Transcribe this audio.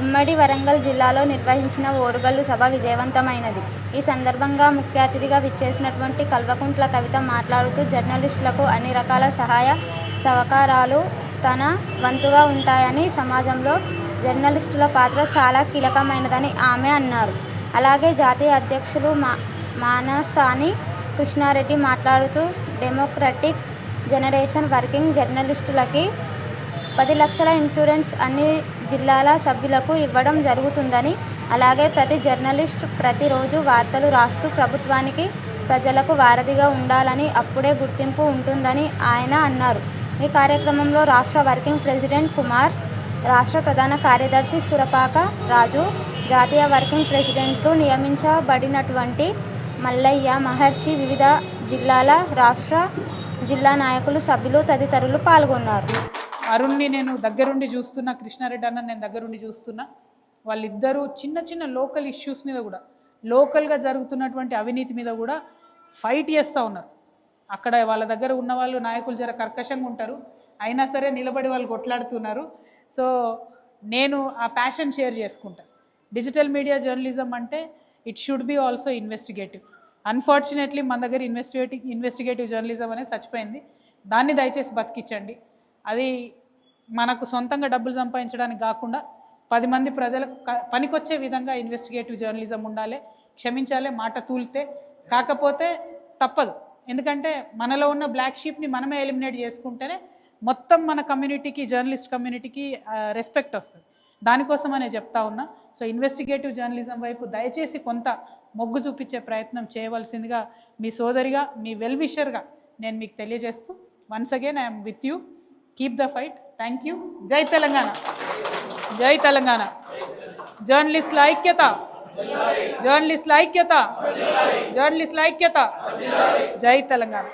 ఉమ్మడి వరంగల్ జిల్లాలో నిర్వహించిన ఓరుగల్లు సభ విజయవంతమైనది. ఈ సందర్భంగా ముఖ్య అతిథిగా విచ్చేసినటువంటి కల్వకుంట్ల కవిత మాట్లాడుతూ జర్నలిస్టులకు అన్ని రకాల సహాయ సహకారాలు తన వంతుగా ఉంటాయని సమాజంలో జర్నలిస్టుల పాత్ర చాలా కీలకమైనదని ఆమె అన్నారు. అలాగే జాతీయ అధ్యక్షులు మా మానసాని కృష్ణారెడ్డి మాట్లాడుతూ డెమోక్రటిక్ జనరేషన్ వర్కింగ్ జర్నలిస్టులకి పది లక్షల ఇన్సూరెన్స్ అన్ని జిల్లాల సభ్యులకు ఇవ్వడం జరుగుతుందని అలాగే ప్రతి జర్నలిస్ట్ ప్రతిరోజు వార్తలు రాస్తూ ప్రభుత్వానికి ప్రజలకు వారధిగా ఉండాలని అప్పుడే గుర్తింపు ఉంటుందని ఆయన అన్నారు. ఈ కార్యక్రమంలో రాష్ట్ర వర్కింగ్ ప్రెసిడెంట్ కుమార్ రాష్ట్ర ప్రధాన కార్యదర్శి సురపాక రాజు జాతీయ వర్కింగ్ ప్రెసిడెంట్లు నియమించబడినటువంటి మల్లయ్య మహర్షి వివిధ జిల్లాల రాష్ట్ర జిల్లా నాయకులు సభ్యులు తదితరులు పాల్గొన్నారు. అరుణ్ని నేను దగ్గరుండి చూస్తున్నా కృష్ణారెడ్డి అన్న నేను దగ్గరుండి చూస్తున్నా. వాళ్ళిద్దరూ చిన్న చిన్న లోకల్ ఇష్యూస్ మీద కూడా లోకల్గా జరుగుతున్నటువంటి అవినీతి మీద కూడా ఫైట్ చేస్తూ ఉన్నారు. అక్కడ వాళ్ళ దగ్గర ఉన్న వాళ్ళు నాయకులు జర కర్కశంగా ఉంటారు. అయినా సరే నిలబడి వాళ్ళు కొట్లాడుతున్నారు. సో నేను ఆ ప్యాషన్ షేర్ చేసుకుంటాను డిజిటల్ మీడియా జర్నలిజం అంటే it should be also investigative unfortunately మన దగ్గర ఇన్వెస్టిగేటివ్ ఇన్వెస్టిగేటివ్ జర్నలిజం అనేది చచ్చిపోయింది. దాన్ని దయచేసి బతికించండి. అది మనకు సొంతంగా డబ్బులు సంపాదించడానికి కాకుండా పది మంది ప్రజలకు పనికొచ్చే విధంగా ఇన్వెస్టిగేటివ్ జర్నలిజం ఉండాలి క్షమించాలి మాట తూలితే. కాకపోతే తప్పదు. ఎందుకంటే మనలో ఉన్న బ్లాక్ షీప్ని మనమే ఎలిమినేట్ చేసుకుంటేనే మొత్తం మన కమ్యూనిటీకి జర్నలిస్ట్ కమ్యూనిటీకి రెస్పెక్ట్ వస్తుంది. దానికోసమనే చెప్తా ఉన్నా. సో ఇన్వెస్టిగేటివ్ జర్నలిజం వైపు దయచేసి కొంత మొగ్గు చూపించే ప్రయత్నం చేయవలసిందిగా మీ సోదరిగా మీ వెల్విషర్గా నేను మీకు తెలియజేస్తూ once again I'm with you keep the fight thank you జై తెలంగాణ జై తెలంగాణ జర్నలిస్టుల ఐక్యత జర్నలిస్టుల ఐక్యత జర్నలిస్టుల ఐక్యత జై తెలంగాణ